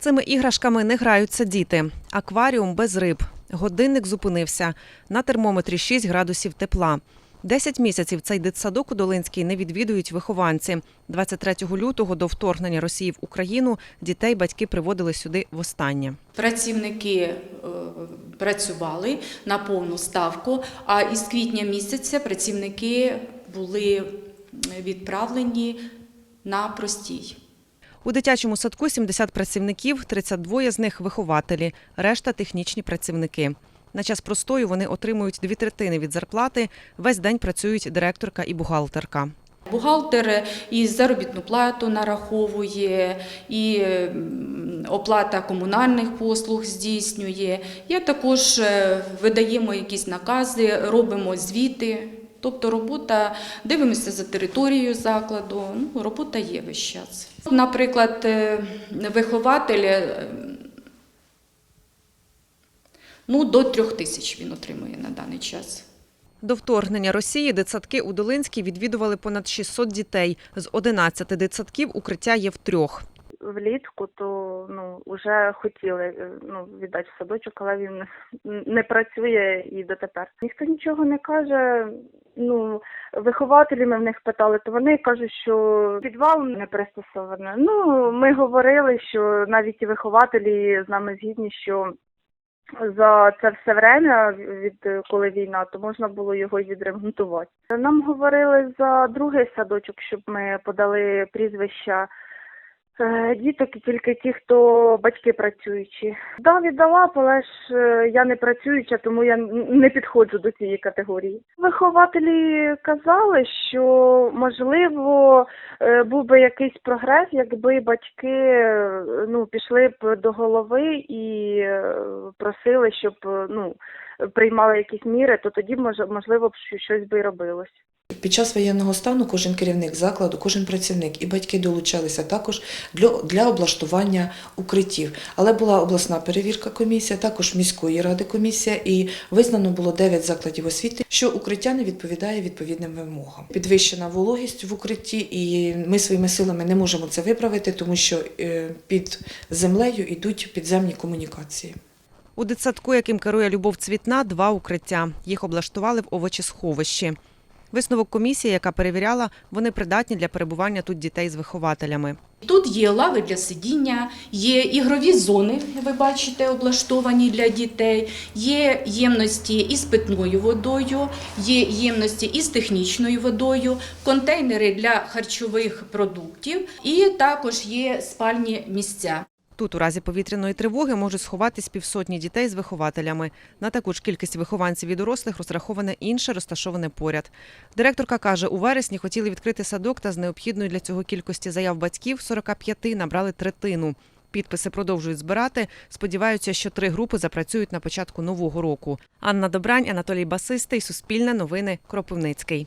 Цими іграшками не граються діти. Акваріум без риб. Годинник зупинився. На термометрі 6 градусів тепла. Десять місяців цей дитсадок у Долинській не відвідують вихованці. 23 лютого до вторгнення Росії в Україну дітей батьки приводили сюди востаннє. Працівники е, працювали на повну ставку, а із квітня місяця працівники були відправлені на простій. У дитячому садку 70 працівників, 32 з них вихователі, решта технічні працівники. На час простою вони отримують дві третини від зарплати. Весь день працюють директорка і бухгалтерка. Бухгалтер і заробітну плату нараховує, і оплата комунальних послуг здійснює. Я також е, видаємо якісь накази, робимо звіти. Тобто робота, дивимося за територією закладу, ну, робота є весь час. Наприклад, е, вихователь е, ну, до трьох тисяч він отримує на даний час. До вторгнення Росії дитсадки у Долинській відвідували понад 600 дітей. З 11 дитсадків укриття є в трьох. влітку, то ну вже хотіли е, ну віддати в садочок, але він не працює і дотепер. Ніхто нічого не каже. Ну вихователі ми в них питали, то вони кажуть, що підвал не пристосований. Ну ми говорили, що навіть і вихователі з нами згідні, що. За це все время від коли війна, то можна було його відремонтувати. Нам говорили за другий садочок, щоб ми подали прізвища Діток і тільки ті, хто батьки працюючі. Да, віддала, але ж е, я не працююча, тому я не підходжу до цієї категорії. Вихователі казали, що можливо е, був би якийсь прогрес, якби батьки е, ну пішли б до голови і е, просили, щоб е, ну приймали якісь міри, то тоді можливо б що- щось би робилось. Під час воєнного стану кожен керівник закладу, кожен працівник і батьки долучалися також для, для облаштування укриттів. Але була обласна перевірка комісія, також міської ради комісія, і визнано було 9 закладів освіти, що укриття не відповідає відповідним вимогам. Підвищена вологість в укритті, і ми своїми силами не можемо це виправити, тому що е, під землею йдуть підземні комунікації. У дитсадку, яким керує Любов Цвітна, два укриття. Їх облаштували в овочесховищі. Висновок комісії, яка перевіряла, вони придатні для перебування тут дітей з вихователями. Тут є лави для сидіння, є ігрові зони, ви бачите, облаштовані для дітей, є ємності із питною водою, є ємності із технічною водою, контейнери для харчових продуктів і також є спальні місця. Тут у разі повітряної тривоги можуть сховатись півсотні дітей з вихователями. На таку ж кількість вихованців і дорослих розраховане інше, розташоване поряд. Директорка каже, у вересні хотіли відкрити садок та з необхідної для цього кількості заяв батьків 45 набрали третину. Підписи продовжують збирати. Сподіваються, що три групи запрацюють на початку нового року. Анна Добрань, Анатолій Басистий, Суспільне новини, Кропивницький.